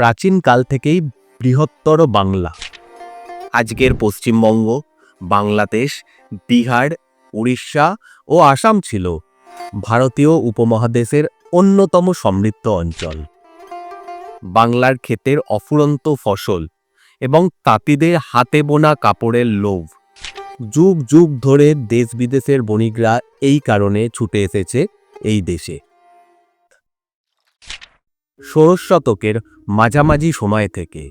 প্রাচীনকাল থেকেই বৃহত্তর বাংলা। আজকের পশ্চিমবঙ্গ, বাংলাদেশ, বিহার, উড়িষ্যা ও আসাম ছিল ভারতীয় উপমহাদেশের অন্যতম সমৃদ্ধ অঞ্চল। বাংলার ক্ষেতের অফুরন্ত ফসল এবং তাঁতিদের হাতে বোনা কাপড়ের লোভ যুগ যুগ ধরে দেশ বিদেশের বণিকরা এই কারণে ছুটে এসেছে এই দেশে। ষোড়শ শতকের মাঝামাঝি সময় থেকে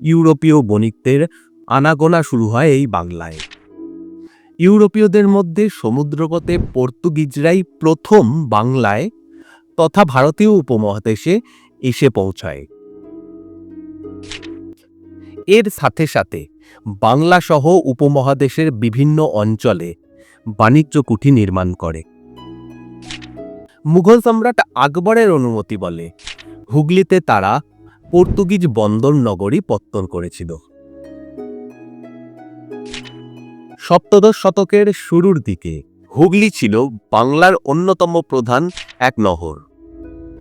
ইউরোপীয় বণিকদের আনাগোনা শুরু হয় এই বাংলায়। ইউরোপীয়দের মধ্যে সমুদ্রপথে পর্তুগিজরাই প্রথম বাংলায় তথা ভারতীয় উপমহাদেশে এসে পৌঁছায়। এর সাথে সাথে বাংলা সহ উপমহাদেশের বিভিন্ন অঞ্চলে বাণিজ্য কুঠি নির্মাণ করে। মুঘল সম্রাট আকবরের অনুমতি বলে হুগলিতে তারা পর্তুগিজ বন্দর নগরী পত্তন করেছিল। সপ্তদশ শতকের শুরুর দিকে হুগলি ছিল বাংলার অন্যতম প্রধান এক নহর।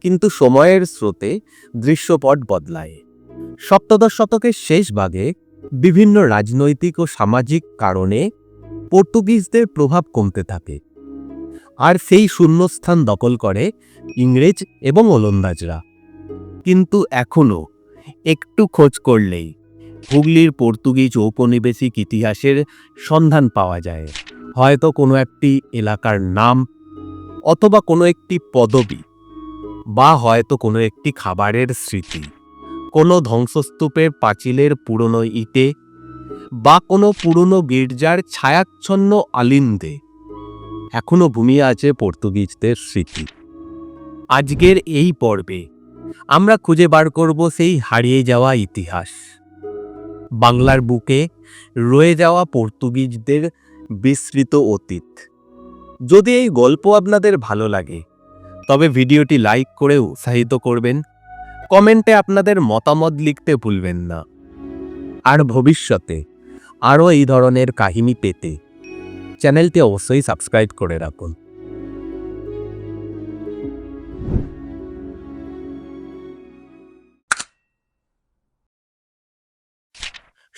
কিন্তু সময়ের স্রোতে দৃশ্যপট বদলায়। সপ্তদশ শতকের শেষ ভাগে বিভিন্ন রাজনৈতিক ও সামাজিক কারণে পর্তুগিজদের প্রভাব কমতে থাকে। আর সেই শূন্যস্থান দখল করে ইংরেজ এবং ওলন্দাজরা। কিন্তু এখনও একটু খোঁজ করলেই হুগলির পর্তুগিজ ঔপনিবেশিক ইতিহাসের সন্ধান পাওয়া যায়। হয়তো কোনো একটি এলাকার নাম অথবা কোনো একটি পদবি বা হয়তো কোনো একটি খাবারের স্মৃতি, কোনো ধ্বংসস্তূপের পাঁচিলের পুরনো ইটে বা কোনো পুরনো গির্জার ছায়াচ্ছন্ন আলিন্দে এখনও ঘুমিয়ে আছে পর্তুগিজদের স্মৃতি। আজকের এই পর্বে আমরা খুঁজে বার করব সেই হারিয়ে যাওয়া ইতিহাস। বাংলার বুকে রয়ে যাওয়া পর্তুগিজদের বিস্তৃত অতীত। যদি এই গল্প আপনাদের ভালো লাগে, তবে ভিডিওটি লাইক করে উৎসাহিত করবেন, কমেন্টে আপনাদের মতামত লিখতে ভুলবেন না। আর ভবিষ্যতে আরও এই ধরনের কাহিনী পেতে চ্যানেলটি অবশ্যই সাবস্ক্রাইব করে রাখুন।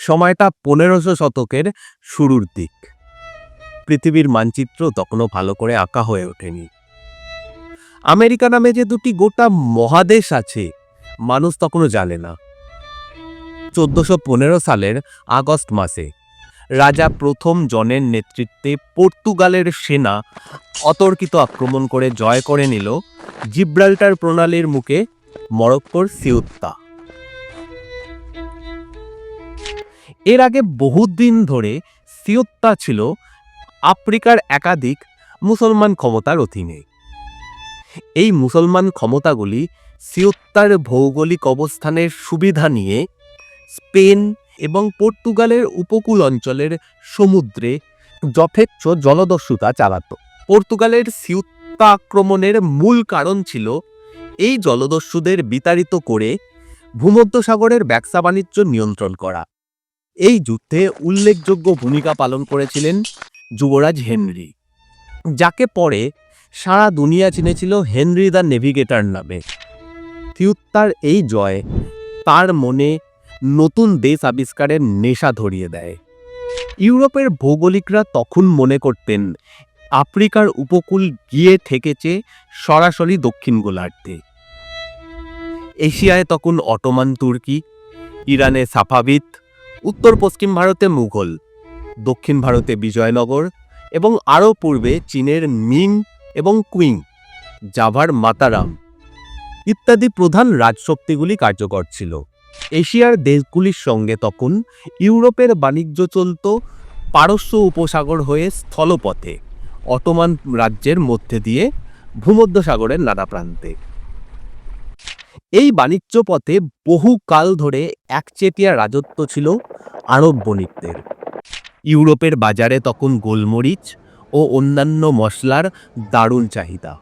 সময়টা পনেরোশো শতকের শুরুর দিক। পৃথিবীর মানচিত্র তখনও ভালো করে আঁকা হয়ে ওঠেনি। আমেরিকা নামে যে দুটি গোটা মহাদেশ আছে, মানুষ তখনও জানে না। চোদ্দশো পনেরো সালের আগস্ট মাসে রাজা প্রথম জনের নেতৃত্বে পর্তুগালের সেনা অতর্কিত আক্রমণ করে জয় করে নিল জিব্রাল্টার প্রণালীর মুখে মরক্কোর সিউত্তা। এর আগে বহুদিন ধরে সিউত্তা ছিল আফ্রিকার একাধিক মুসলমান ক্ষমতার অধীনে। এই মুসলমান ক্ষমতাগুলি সিউত্তার ভৌগোলিক অবস্থানের সুবিধা নিয়ে স্পেন এবং পর্তুগালের উপকূল অঞ্চলের সমুদ্রে যথেচ্ছ জলদস্যুতা চালাত। পর্তুগালের সিউত্তা আক্রমণের মূল কারণ ছিল এই জলদস্যুদের বিতাড়িত করে ভূমধ্যসাগরের ব্যবসা বাণিজ্য নিয়ন্ত্রণ করা। এই যুদ্ধে উল্লেখযোগ্য ভূমিকা পালন করেছিলেন যুবরাজ হেনরি, যাকে পরে সারা দুনিয়া চিনেছিল হেনরি দ্য নেভিগেটর নামে। থিউত্তার এই জয় তার মনে নতুন দেশ আবিষ্কারের নেশা ধরিয়ে দেয়। ইউরোপের ভৌগোলিকরা তখন মনে করতেন, আফ্রিকার উপকূল গিয়ে ঠেকেছে সরাসরি দক্ষিণ গোলার্ধে। এশিয়ায় তখন অটোমান তুর্কি, ইরানে সাফাবিদ উত্তর পশ্চিম ভারতে মুঘল, দক্ষিণ ভারতে বিজয়নগর এবং আরও পূর্বে চীনের মিং এবং কুইং, জাভার মাতারাম ইত্যাদি প্রধান রাজশক্তিগুলি কার্যকর ছিল। এশিয়ার দেশগুলির সঙ্গে তখন ইউরোপের বাণিজ্য চলত পারস্য উপসাগর হয়ে স্থলপথে, অটোমান রাজ্যের মধ্যে দিয়ে ভূমধ্যসাগরের নানা প্রান্তে। এই বাণিজ্য পথে বহু কাল ধরে একচেটিয়া রাজত্ব ছিল আরব বণিকদের ইউরোপের বাজারে তখন গোলমরিচ ও অন্যান্য মশলার দারুণ চাহিদা।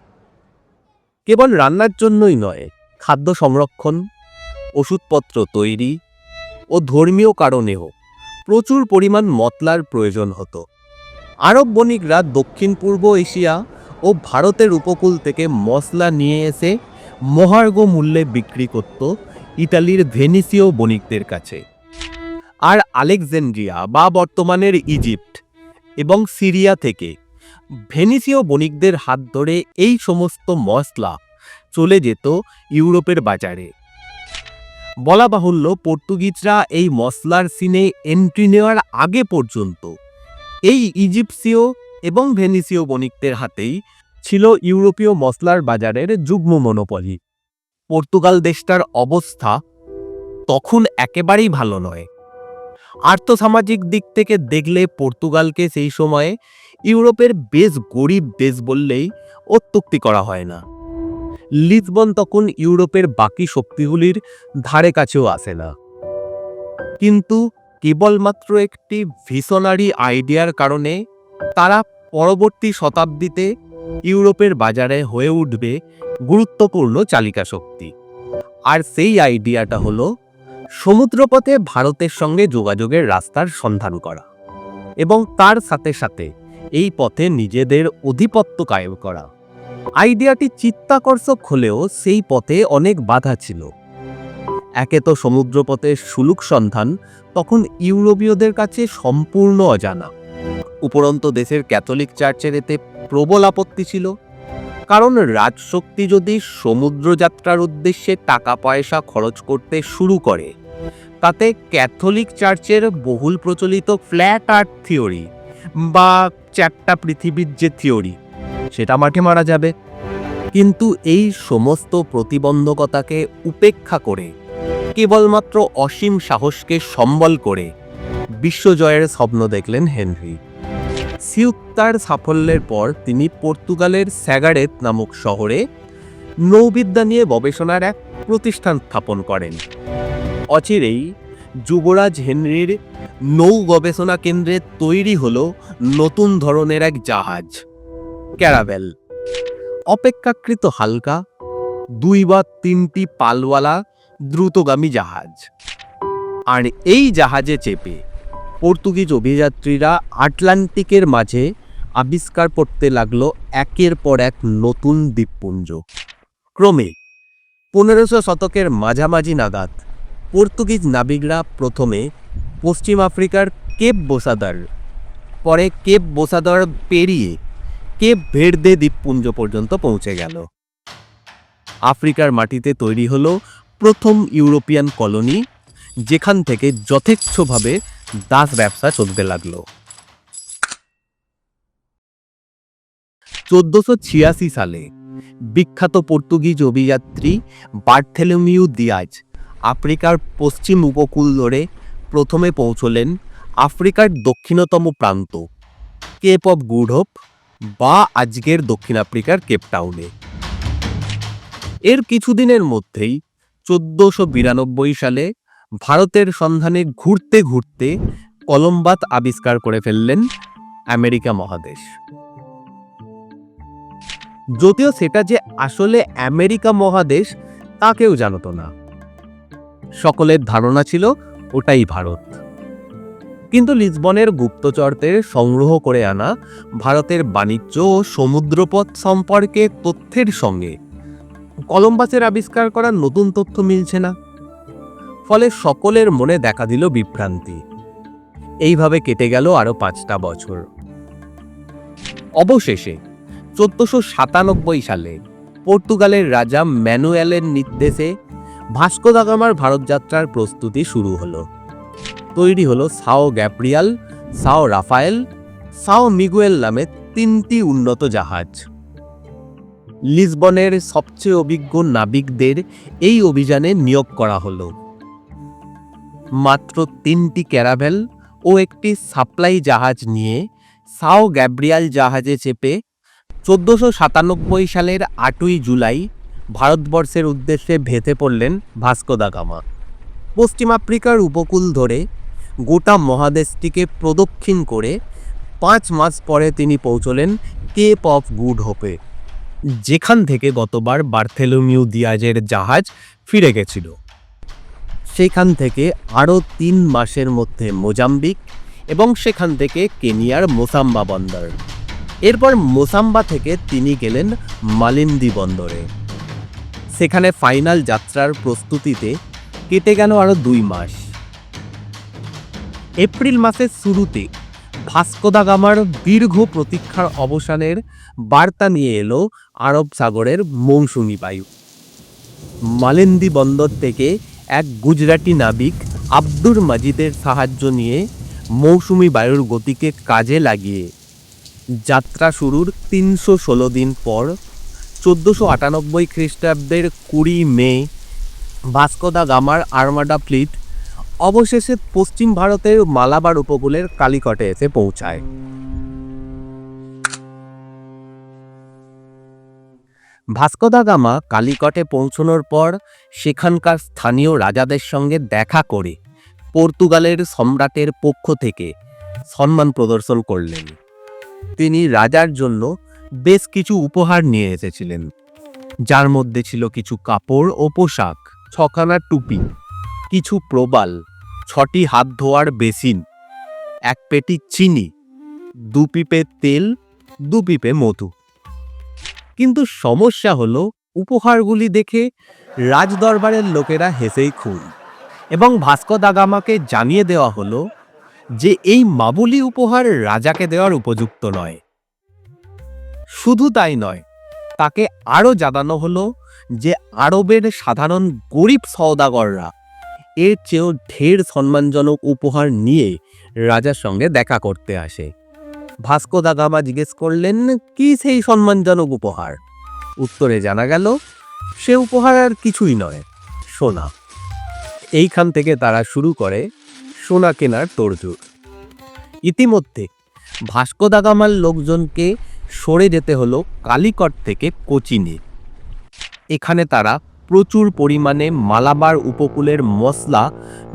কেবল রান্নার জন্যই নয়, খাদ্য সংরক্ষণ, ওষুধপত্র তৈরি ও ধর্মীয় কারণেও প্রচুর পরিমাণ মতলার প্রয়োজন হতো। আরব বণিকরা দক্ষিণ পূর্ব এশিয়া ও ভারতের উপকূল থেকে মশলা নিয়ে এসে মহার্ঘ মূল্যে বিক্রি করত ইতালির ভেনিসীয় বণিকদের কাছে। আর আলেকজেন্ড্রিয়া বা বর্তমানের ইজিপ্ট এবং সিরিয়া থেকে ভেনিসীয় বণিকদের হাত ধরে এই সমস্ত মশলা চলে যেত ইউরোপের বাজারে। বলা বাহুল্য পর্তুগিজরা এই মশলার সিনে এন্ট্রি নেওয়ার আগে পর্যন্ত এই ইজিপসীয় এবং ভেনিসীয় বণিকদের হাতেই ছিল ইউরোপীয় মশলার বাজারের যুগ্ম মনোপলি। পর্তুগাল দেশটার অবস্থা তখন একেবারেই ভালো নয়। আর্থসামাজিক দিক থেকে দেখলে পর্তুগালকে সেই সময়ে ইউরোপের বেশ গরিব দেশ বললেই অত্যুক্তি করা হয় না। লিসবন তখন ইউরোপের বাকি শক্তিগুলির ধারে কাছেও আসে না। কিন্তু কেবলমাত্র একটি ভিশনারি আইডিয়ার কারণে তারা পরবর্তী শতাব্দীতে ইউরোপের বাজারে হয়ে উঠবে গুরুত্বপূর্ণ চালিকা শক্তি। আর সেই আইডিয়াটা হলো সমুদ্রপথে ভারতের সঙ্গে যোগাযোগের রাস্তার সন্ধান করা এবং তার সাথে সাথে এই পথে নিজেদের অধিপত্য কায়েম করা। আইডিয়াটি চিত্তাকর্ষক হলেও সেই পথে অনেক বাধা ছিল। একে তো সমুদ্রপথের সুলুক সন্ধান, তখন ইউরোপীয়দের কাছে সম্পূর্ণ অজানা। উপরন্ত দেশের ক্যাথলিক চার্চের এতে প্রবল আপত্তি ছিল। কারণ রাজশক্তি যদি সমুদ্রযাত্রার উদ্দেশ্যে টাকা পয়সা খরচ করতে শুরু করে, তাতে ক্যাথলিক চার্চের বহুল প্রচলিত ফ্ল্যাট আর্থ থিওরি বা চ্যাপ্টা পৃথিবীর যে থিওরি, সেটা মাঠে মারা যাবে। কিন্তু এই সমস্ত প্রতিবন্ধকতাকে উপেক্ষা করে কেবলমাত্র অসীম সাহসকে সম্বল করে বিশ্বজয়ের স্বপ্ন দেখলেন হেনরি। সিউক্তার সাফল্যের পর তিনি পর্তুগালের স্যাগারেত নামক শহরে নৌবিদ্যা নিয়ে গবেষণার এক প্রতিষ্ঠান স্থাপন করেন। অচিরেই যুবরাজ হেনরির নৌ গবেষণা কেন্দ্রে তৈরি হল নতুন ধরনের এক জাহাজ, ক্যারাভেল। অপেক্ষাকৃত হালকা দুই বা তিনটি পালওয়ালা দ্রুতগামী জাহাজ। আর এই জাহাজে চেপে পর্তুগিজ অভিযাত্রীরা আটলান্টিকের মাঝে আবিষ্কার করতে লাগল একের পর এক নতুন দ্বীপপুঞ্জ। ক্রমে পনেরোশো শতকের মাঝামাঝি নাগাদ পর্তুগিজ নাবিকরা প্রথমে পশ্চিম আফ্রিকার কেপ বোসাদার, পরে কেপ বোসাদার পেরিয়ে কেপ ভেরদে দ্বীপপুঞ্জ পর্যন্ত পৌঁছে গেল। আফ্রিকার মাটিতে তৈরি হলো প্রথম ইউরোপিয়ান কলোনি যেখান থেকে যথেচ্ছভাবে দাস ব্যবসা চলতে লাগল। চোদ্দশো ছিয়াশি সালে বিখ্যাত পর্তুগিজ অভিযাত্রী বার্থেলোমিউ দিয়াজ আফ্রিকার পশ্চিম উপকূল ধরে প্রথমে পৌঁছলেন আফ্রিকার দক্ষিণতম প্রান্ত, কেপ অফ গুড হোপ বা আজকের দক্ষিণ আফ্রিকার কেপটাউনে এর কিছুদিনের মধ্যেই চোদ্দশো বিরানব্বই সালে ভারতের সন্ধানে ঘুরতে ঘুরতে কলম্বাস আবিষ্কার করে ফেললেন আমেরিকা মহাদেশ। যদিও সেটা যে আসলে আমেরিকা মহাদেশ, তা কেউ জানত না। সকলের ধারণা ছিল ওটাই ভারত। কিন্তু লিসবনের গুপ্তচরদের সংগ্রহ করে আনা ভারতের বাণিজ্য ও সমুদ্রপথ সম্পর্কে তথ্যের সঙ্গে কলম্বাসের আবিষ্কার করা নতুন তথ্য মিলছে না। ফলে সকলের মনে দেখা দিল বিভ্রান্তি। এইভাবে কেটে গেল আরও পাঁচটা বছর। অবশেষে, চোদ্দশো সাতানব্বই সালে পর্তুগালের রাজা ম্যানুয়েলের নির্দেশে ভাস্কো দাগামার ভারত যাত্রার প্রস্তুতি শুরু হলো। তৈরি হলো Sao Gabriel Sao Rafael, Sao Miguel নামে তিনটি উন্নত জাহাজ। লিসবনের সবচেয়ে অভিজ্ঞ নাবিকদের এই অভিযানে নিয়োগ করা হলো। মাত্র তিনটি ক্যারাভেল ও একটি সাপ্লাই জাহাজ নিয়ে সাও গ্যাব্রিয়াল জাহাজে চেপে চোদ্দশো সাতানব্বই সালের আটই জুলাই ভারতবর্ষের উদ্দেশ্যে ভেতে পড়লেন ভাস্কো দা গামা। পশ্চিম আফ্রিকার উপকূল ধরে গোটা মহাদেশটিকে প্রদক্ষিণ করে পাঁচ মাস পরে তিনি পৌঁছলেন কেপ অফ গুড হোপে। যেখান থেকে গতবার বার্থেলোমিউ দিয়াজের জাহাজ ফিরে গেছিল। সেখান থেকে আরও তিন মাসের মধ্যে মোজাম্বিক এবং সেখান থেকে কেনিয়ার মোসাম্বা বন্দর। এরপর মোসাম্বা থেকে তিনি গেলেন মালিন্দি বন্দরে। সেখানে ফাইনাল যাত্রার প্রস্তুতিতে কেটে গেল আরও দুই মাস। এপ্রিল মাসের শুরুতে ভাস্কো দা গামার দীর্ঘ প্রতীক্ষার অবসানের বার্তা নিয়ে এলো আরব সাগরের মৌসুমি বায়ু। মালেন্দি বন্দর থেকে এক গুজরাটি নাবিক আব্দুর মাজিদের সাহায্য নিয়ে মৌসুমি বায়ুর গতিকে কাজে লাগিয়ে যাত্রা শুরুর তিনশো ষোলো দিন পর চোদ্দোশো আটানব্বই খ্রিস্টাব্দের কুড়ি মে ভাস্কো দা গামার আর্মাডা ফ্লিট অবশেষে পশ্চিম ভারতের মালাবার উপকূলের কালিকটে এসে পৌঁছায়। ভাস্কো দা গামা কালিকটে পৌঁছানোর পর সেখানকার স্থানীয় রাজাদের সঙ্গে দেখা করে পর্তুগালের সম্রাটের পক্ষ থেকে সম্মান প্রদর্শন করলেন। তিনি রাজার জন্য বেশ কিছু উপহার নিয়ে এসেছিলেন, যার মধ্যে ছিল কিছু কাপড় ও পোশাক, ছখানা টুপি, কিছু প্রবাল, ছটি হাত ধোয়ার বেসিন, এক পেটি চিনি, দু পিপে তেল, দু পিপে মধু। কিন্তু সমস্যা হলো উপহারগুলি দেখে রাজদরবারের লোকেরা হেসেই খুন। এবং ভাস্কো দাগামাকে জানিয়ে দেওয়া হলো যে এই মাবুলি উপহার রাজাকে দেওয়ার উপযুক্ত নয়। শুধু তাই নয়, তাকে আরও জানানো হলো যে আরবের সাধারণ গরিব সওদাগররা এর চেয়েও ঢের সম্মানজনক উপহার নিয়ে রাজার সঙ্গে দেখা করতে আসে। ভাস্কো দা গামা জিজ্ঞেস করলেন, কি সেই সম্মানজনক উপহার? উত্তরে জানা গেল, সে উপহার আর কিছুই নয়, সোনা। এইখান থেকে তারা শুরু করে সোনা কেনার তোড়জোড়। ইতিমধ্যে ভাস্কো দা গামার লোকজনকে সরে যেতে হলো কালিকট থেকে কোচিনে। এখানে তারা প্রচুর পরিমাণে মালাবার উপকূলের মশলা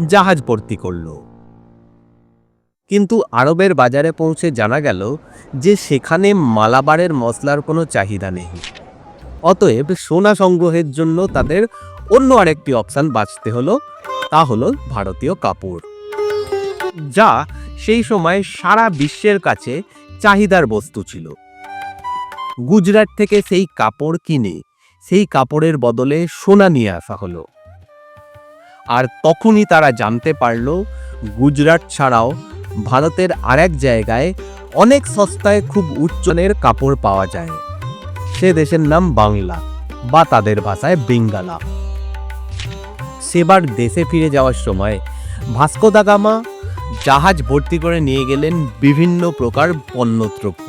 জাহাজ ভর্তি করল। কিন্তু আরবের বাজারে পৌঁছে জানা গেল যে সেখানে মালাবারের মশলার কোনো চাহিদা নেই। অতএব সোনা সংগ্রহের জন্য তাদের অন্য আরেকটি অপশান বাঁচতে হলো, তা হলো ভারতীয় কাপড়, যা সেই সময় সারা বিশ্বের কাছে চাহিদার বস্তু ছিল। গুজরাট থেকে সেই কাপড় কিনে সেই কাপড়ের বদলে সোনা নিয়ে আসা হলো। আর তখনই তারা জানতে পারল, গুজরাট ছাড়াও ভারতের আরেক জায়গায় অনেক সস্তায় খুব উচ্চনের কাপড় পাওয়া যায়। সে দেশের নাম বাংলা বা তাদের ভাষায় বেঙ্গালা। সেবার দেশে ফিরে যাওয়ার সময় ভাস্কো দা গামা জাহাজ ভর্তি করে নিয়ে গেলেন বিভিন্ন প্রকার পণ্যদ্রব্য,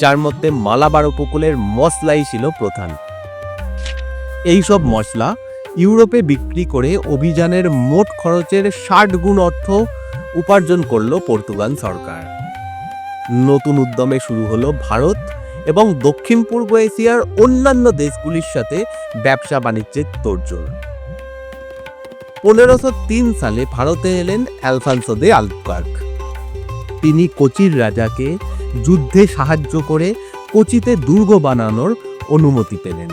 যার মধ্যে মালাবার উপকূলের মশলাই ছিল প্রধান। এইসব মশলা ইউরোপে বিক্রি করে অভিযানের মোট খরচের ষাট গুণ অর্থ উপার্জন করল পর্তুগাল সরকার। নতুন উদ্যমে শুরু হলো ভারত এবং দক্ষিণ পূর্ব এশিয়ার অন্যান্য দেশগুলির সাথে ব্যবসা বাণিজ্যের তোড়জোড়। পনেরোশো তিন সালে ভারতে এলেন অ্যালফান্সো দে আলকার্ক তিনি কোচির রাজাকে যুদ্ধে সাহায্য করে কোচিতে দুর্গ বানানোর অনুমতি পেলেন।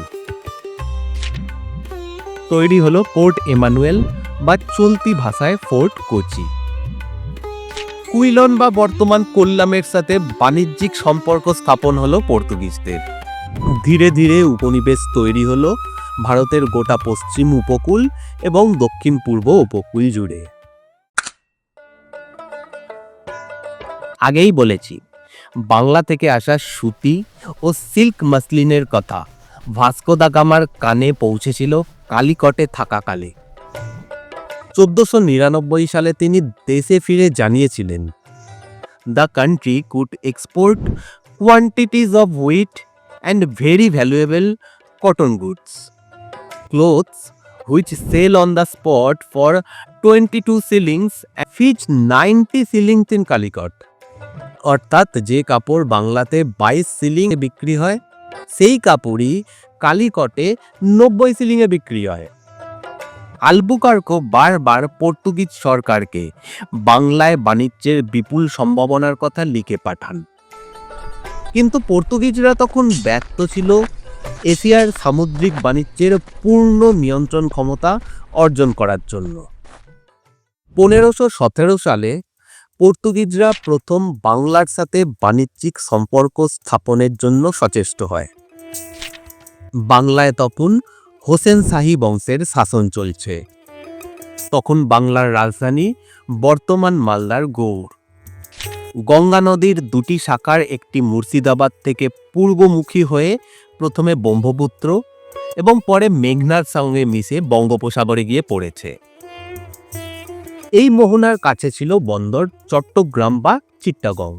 তৈরি হলো পোর্ট এমানুয়েল বা চলতি ভাষায় ফোর্ট কোচি। কুইলন বা বর্তমান কোল্লামের সাথে বাণিজ্যিক সম্পর্ক স্থাপন হলো পর্তুগিজদের। ধীরে ধীরে উপনিবেশ তৈরি হলো ভারতের গোটা পশ্চিম উপকূল এবং দক্ষিণ পূর্ব উপকূল জুড়ে। আগেই বলেছি, বাংলা থেকে আসা সুতি ও সিল্ক মাসলিনের কথা ভাস্কো দা গামার কানে পৌঁছেছিল কালিকটে থাকাকালে। চোদ্দশো নিরানব্বই সালে তিনি দেশে ফিরে জানিয়েছিলেন, the country could export quantities of wheat and very valuable cotton goods, clothes which sell on the spot for twenty two shillings fetch ninety shillings in Calicut. অর্থাৎ যে কাপড় বাংলাতে বাইশ সিলিং বিক্রি হয়, সেই কাপড়ই কালিকটে নব্বই সিলিংয়ে বিক্রি হয়। আলবুকার্কো বারবার পর্তুগিজ সরকারকে বাংলায় বাণিজ্যের বিপুল সম্ভাবনার কথা লিখে পাঠান। কিন্তু পর্তুগিজরা তখন ব্যর্থ ছিল। এশিয়ার সামুদ্রিক বাণিজ্যের পূর্ণ নিয়ন্ত্রণ ক্ষমতা অর্জন করার জন্য। পনেরোশো সতেরো সালে পর্তুগিজরা প্রথম বাংলার সাথে বাণিজ্যিক সম্পর্ক স্থাপনের জন্য সচেষ্ট হয়। বাংলায় তখন হোসেন শাহী বংশের শাসন চলছে। তখন বাংলার রাজধানী বর্তমান মালদার গৌড় গঙ্গা নদীর দুটি শাখার একটি মুর্শিদাবাদ থেকে পূর্বমুখী হয়ে প্রথমে ব্রহ্মপুত্র এবং পরে মেঘনার সঙ্গে মিশে বঙ্গোপসাগরে গিয়ে পড়েছে। এই মোহনার কাছে ছিল বন্দর, চট্টগ্রাম বা চিট্টাগং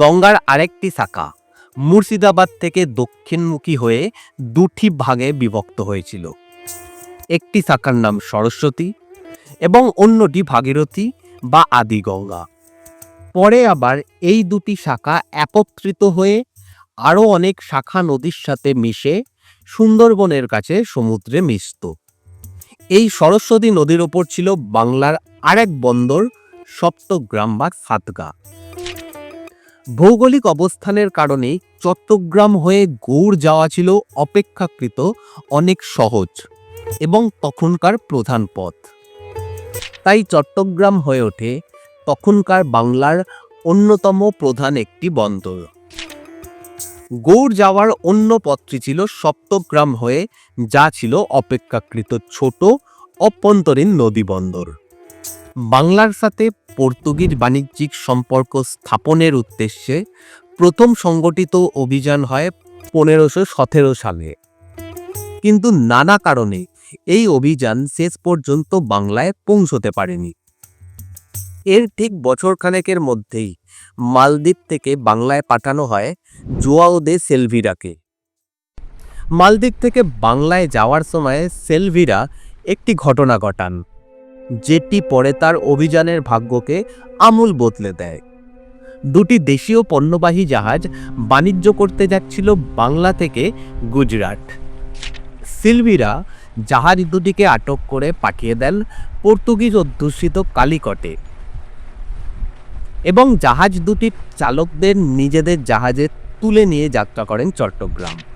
গঙ্গার আরেকটি শাখা। মুর্শিদাবাদ থেকে দক্ষিণমুখী হয়ে দুটি ভাগে বিভক্ত হয়েছিল। একটি শাখার নাম সরস্বতী এবং অন্যটি ভাগীরথী বা আদি গঙ্গা পরে আবার এই দুটি শাখা একত্রিত হয়ে আরও অনেক শাখা নদীর সাথে মিশে সুন্দরবনের কাছে সমুদ্রে মিশত। এই সরস্বতী নদীর ওপর ছিল বাংলার আরেক বন্দর সপ্তগ্রাম বা সাতগা। ভৌগোলিক অবস্থানের কারণে চট্টগ্রাম হয়ে গৌড় যাওয়া ছিল অপেক্ষাকৃত অনেক সহজ এবং তখনকার প্রধান পথ। তাই চট্টগ্রাম হয়ে ওঠে তখনকার বাংলার অন্যতম প্রধান একটি বন্দর। গৌড় যাওয়ার অন্য পথটি ছিল সপ্তগ্রাম হয়ে যা ছিল অপেক্ষাকৃত ছোট অভ্যন্তরীণ নদী বন্দর। বাংলার সাথে পর্তুগিজ বাণিজ্যিক সম্পর্ক স্থাপনের উদ্দেশ্যে প্রথম সংগঠিত অভিযান হয় পনেরোশো সতেরো সালে। কিন্তু নানা কারণে এই অভিযান শেষ পর্যন্ত বাংলায় পৌঁছতে পারেনি। এর ঠিক বছরখানেকের মধ্যেই মালদ্বীপ থেকে বাংলায় পাঠানো হয় জোয়াও দে সেলভিরাকে। মালদ্বীপ থেকে বাংলায় যাওয়ার সময় সেলভিরা একটি ঘটনা ঘটান। যেটি পরে তার অভিযানের ভাগ্যকে আমূল বদলে দেয়। দুটি দেশীয় পণ্যবাহী জাহাজ বাণিজ্য করতে যাচ্ছিল বাংলা থেকে গুজরাট। সিলভিরা জাহাজ দুটিকে আটক করে পাঠিয়ে দেন পর্তুগিজ অধ্যুষিত কালিকটে। এবং জাহাজ দুটির চালকদের নিজেদের জাহাজে তুলে নিয়ে যাত্রা করেন চট্টগ্রাম।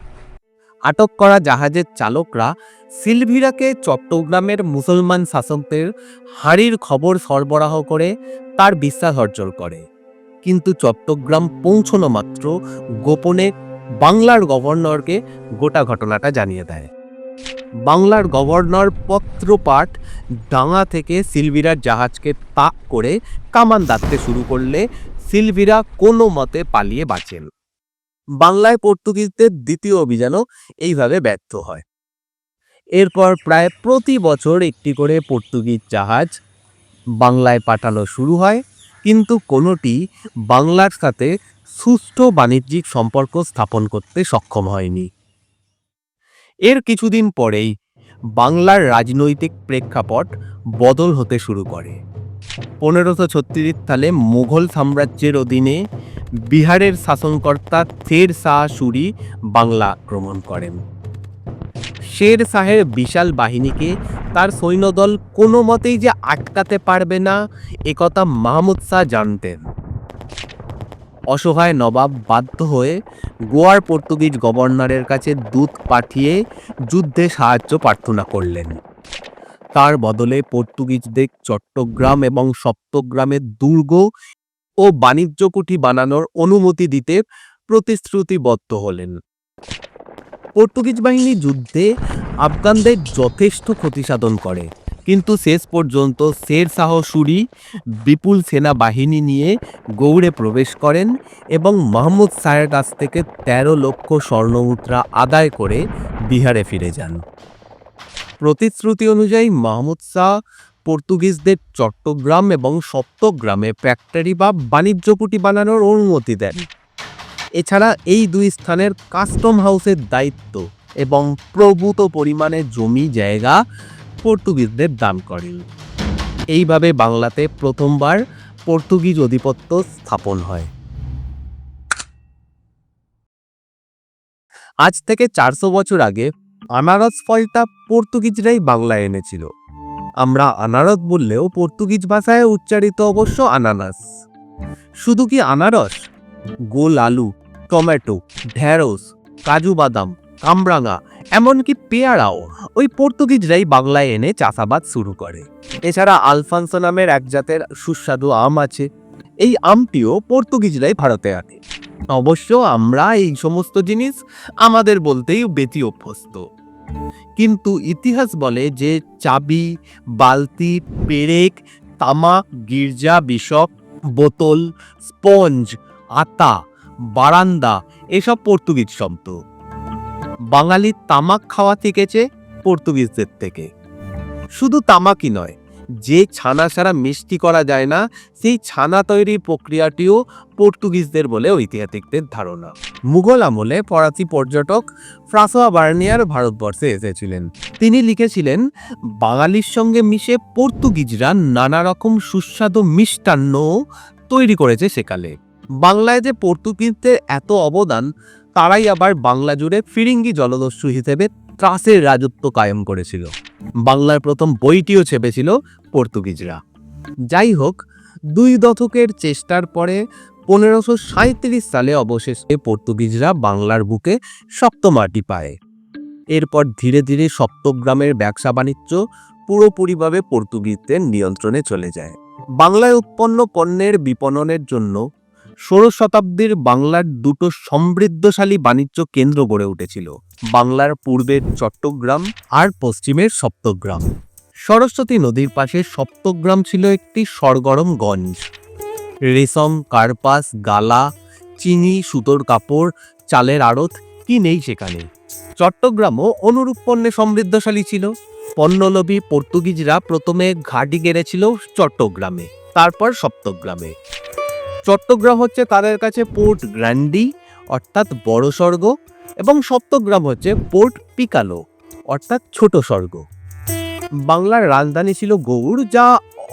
আটক করা জাহাজের চালকরা সিলভিরাকে চট্টগ্রামের মুসলমান শাসকদের হাঁড়ির খবর সরবরাহ করে তার বিশ্বাস অর্জন করে। কিন্তু চট্টগ্রাম পৌঁছনো মাত্র গোপনে বাংলার গভর্নরকে গোটা ঘটনাটা জানিয়ে দেয়। বাংলার গভর্নর পত্রপাঠ ডাঙা থেকে সিলভিরার জাহাজকে তাক করে কামান দাঁড়তে শুরু করলে সিলভিরা কোনো মতে পালিয়ে বাঁচেন। বাংলায় পর্তুগিজদের দ্বিতীয় অভিযানও এইভাবে ব্যর্থ হয়। এরপর প্রায় প্রতি বছর একটি করে পর্তুগিজ জাহাজ বাংলায় পাঠানো শুরু হয়, কিন্তু কোনোটি বাংলার সাথে সুষ্ঠু বাণিজ্যিক সম্পর্ক স্থাপন করতে সক্ষম হয়নি। এর কিছুদিন পরেই বাংলার রাজনৈতিক প্রেক্ষাপট বদল হতে শুরু করে। পনেরোশো ছত্রিশ সালে মুঘল সাম্রাজ্যের অধীনে বিহারের শাসনকর্তা শের শাহ সুরি বাংলা আক্রমণ করেন। শের শাহের বিশাল বাহিনীকে তার সৈন্যদল কোনো মতেই যে আটকাতে পারবে না একথা মাহমুদ শাহ জানতেন। অসহায় নবাব বাধ্য হয়ে গোয়ার পর্তুগিজ গভর্নরের কাছে দূত পাঠিয়ে যুদ্ধে সাহায্য প্রার্থনা করলেন। তার বদলে পর্তুগিজদের চট্টগ্রাম এবং সপ্তগ্রামের দুর্গ ও বাণিজ্য কুঠি বানানোর অনুমতি দিতে প্রতিশ্রুতিবদ্ধ হলেন। পর্তুগিজ বাহিনী যুদ্ধে আফগানদের যথেষ্ট ক্ষতিসাধন করে, কিন্তু শেষ পর্যন্ত শের শাহ সুরি বিপুল সেনাবাহিনী নিয়ে গৌড়ে প্রবেশ করেন এবং মাহমুদ শাহের কাছ থেকে তেরো লক্ষ স্বর্ণমুদ্রা আদায় করে বিহারে ফিরে যান। প্রতিশ্রুতি অনুযায়ী মাহমুদ শাহ পর্তুগিজদের চট্টগ্রাম এবং সপ্তগ্রামে ফ্যাক্টরি বা বাণিজ্য কুটি বানানোর অনুমতি দেন। এছাড়া এই দুই স্থানের কাস্টম হাউসের দায়িত্ব এবং প্রভূত পরিমাণে জমি জায়গা পর্তুগিজদের দান করেন। এইভাবে বাংলাতে প্রথমবার পর্তুগিজ আধিপত্য স্থাপন হয়। আজ থেকে চারশো বছর আগে আনারস ফলটা পর্তুগিজরাই বাংলায় এনেছিল। আমরা আনারস বললেও পর্তুগিজ ভাষায় উচ্চারিত অবশ্য আনানাস। শুধু কি আনারস? গোল আলু, টমেটো, ঢেঁড়স, কাজু বাদাম, কামরাঙা, এমনকি পেয়ারাও ওই পর্তুগিজরাই বাংলায় এনে চাষাবাদ শুরু করে। এছাড়া আলফানসো নামের এক জাতের সুস্বাদু আম আছে। এই আমটিও পর্তুগিজরাই ভারতে আনে। অবশ্য আমরা এই সমস্ত জিনিস আমাদের বলতেই বেতি অভ্যস্ত। কিন্তু ইতিহাস বলে যে চাবি, বালতি, পেরেক, তামা, গির্জা, বিশপ, বোতল, স্পঞ্জ, আতা, বারান্দা, এসব পর্তুগিজ শব্দ। বাঙালি তামাক খাওয়া শিখেছে পর্তুগিজদের থেকে। শুধু তামাকই নয় যে ছানা ছাড়া মিষ্টি করা যায় না, সেই ছানা তৈরির প্রক্রিয়াটিও পর্তুগিজদের বলে ঐতিহাসিকদের ধারণা। মুঘল আমলে ফরাসি পর্যটক ফ্রাসোয়া বার্নিয়ার ভারতবর্ষে এসেছিলেন। তিনি লিখেছিলেন, বাঙালির সঙ্গে মিশে পর্তুগিজরা নানা রকম সুস্বাদু মিষ্টান্ন তৈরি করেছে সেকালে। বাংলায় যে পর্তুগিজদের এত অবদান, তারাই আবার বাংলা জুড়ে ফিরিঙ্গি জলদস্যু হিসেবে ত্রাসের রাজত্ব কায়েম করেছিল। বাংলার প্রথম বইটিও ছেপেছিল পর্তুগিজরা। যাই হোক দুই দশকের চেষ্টার পরে পনেরোশো সাঁত্রিশ সালে অবশেষে পর্তুগিজরা বাংলার বুকে শক্ত মাটি পায়। এরপর ধীরে ধীরে সপ্তগ্রামের ব্যবসা বাণিজ্য পুরোপুরিভাবে পর্তুগিজদের নিয়ন্ত্রণে চলে যায়। বাংলায় উৎপন্ন পণ্যের বিপণনের জন্য ষোড়শ শতাব্দীর বাংলার দুটো সমৃদ্ধশালী বাণিজ্য কেন্দ্র গড়ে উঠেছিল, বাংলার পূর্বের চট্টগ্রাম আর পশ্চিমের সপ্তগ্রাম। সরস্বতী নদীর পাশে সপ্তগ্রাম ছিল একটি সরগরম গঞ্জ। রেশম, কার্পাস, গালা, চিনি, সুতোর কাপড়, চালের আড়ত কি নেই সেখানে? চট্টগ্রামও অনুরূপ পণ্যে সমৃদ্ধশালী ছিল। পণ্যলোভী পর্তুগিজরা প্রথমে ঘাঁটি গেড়েছিল চট্টগ্রামে, তারপর সপ্তগ্রামে। চট্টগ্রাম হচ্ছে তাদের কাছে? পোর্ট গ্র্যান্ডি, অর্থাৎ বড় স্বর্গ, এবং সপ্তগ্রাম হচ্ছে পোর্ট পিকালো, অর্থাৎ ছোট স্বর্গ। বাংলার রাজধানী ছিল গৌড়, যা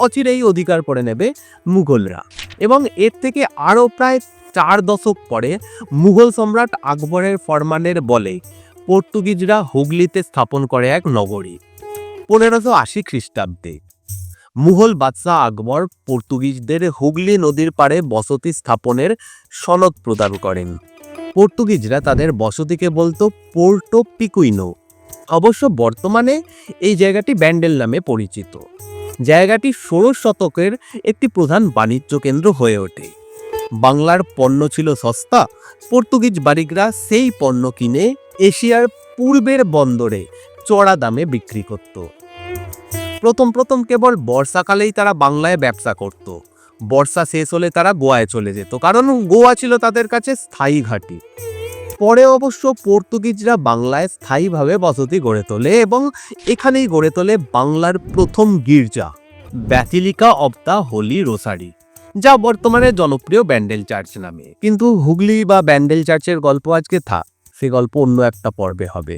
অচিরেই অধিকার করে নেবে মুঘলরা। এবং এর থেকে আরও প্রায় চার দশক পরে মুঘল সম্রাট আকবরের ফরমানের বলে পর্তুগিজরা হুগলিতে স্থাপন করে এক নগরী, পনেরোশো আশি খ্রিস্টাব্দে। মুঘল বাদশাহ আকবর পর্তুগিজদের হুগলি নদীর পাড়ে বসতি স্থাপনের সনদ প্রদান করেন। পর্তুগিজরা তাদের বসতিকে বলতো পোর্টো পিকুইনো। অবশ্য বর্তমানে এই জায়গাটি ব্যান্ডেল নামে পরিচিত। জায়গাটি ষোড়শ শতকের একটি প্রধান বাণিজ্য কেন্দ্র হয়ে ওঠে। বাংলার পণ্য ছিল সস্তা, পর্তুগিজ বারিকরা সেই পণ্য কিনে এশিয়ার পূর্বের বন্দরে চড়া দামে বিক্রি করত। প্রথম প্রথম কেবল বর্ষাকালেই তারা বাংলায় ব্যবসা করত। বর্ষা শেষ হলে তারা গোয়ায় চলে যেত, কারণ গোয়া ছিল তাদের কাছে স্থায়ী ঘাঁটি। পরে অবশ্য পর্তুগিজরা বাংলায় স্থায়ীভাবে বসতি গড়ে তোলে এবং এখানেই গড়ে তোলে বাংলার প্রথম গির্জা, basilica of the holy rosary, যা বর্তমানে জনপ্রিয় ব্যান্ডেল চার্চ নামে। কিন্তু হুগলি বা ব্যান্ডেল চার্চের গল্প আজকে থাক, সে গল্প অন্য একটা পর্বে হবে।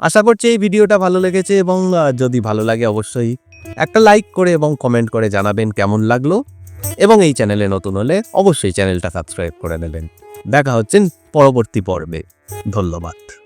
আশা করছি এই ভিডিওটা ভালো লেগেছে এবং যদি ভালো লাগে অবশ্যই একটা লাইক করে এবং কমেন্ট করে জানাবেন কেমন লাগল। এবং এই চ্যানেলে নতুন হলে অবশ্যই চ্যানেলটা সাবস্ক্রাইব করে নেবেন। দেখা হচ্ছেন পরবর্তী পর্বে। ধন্যবাদ।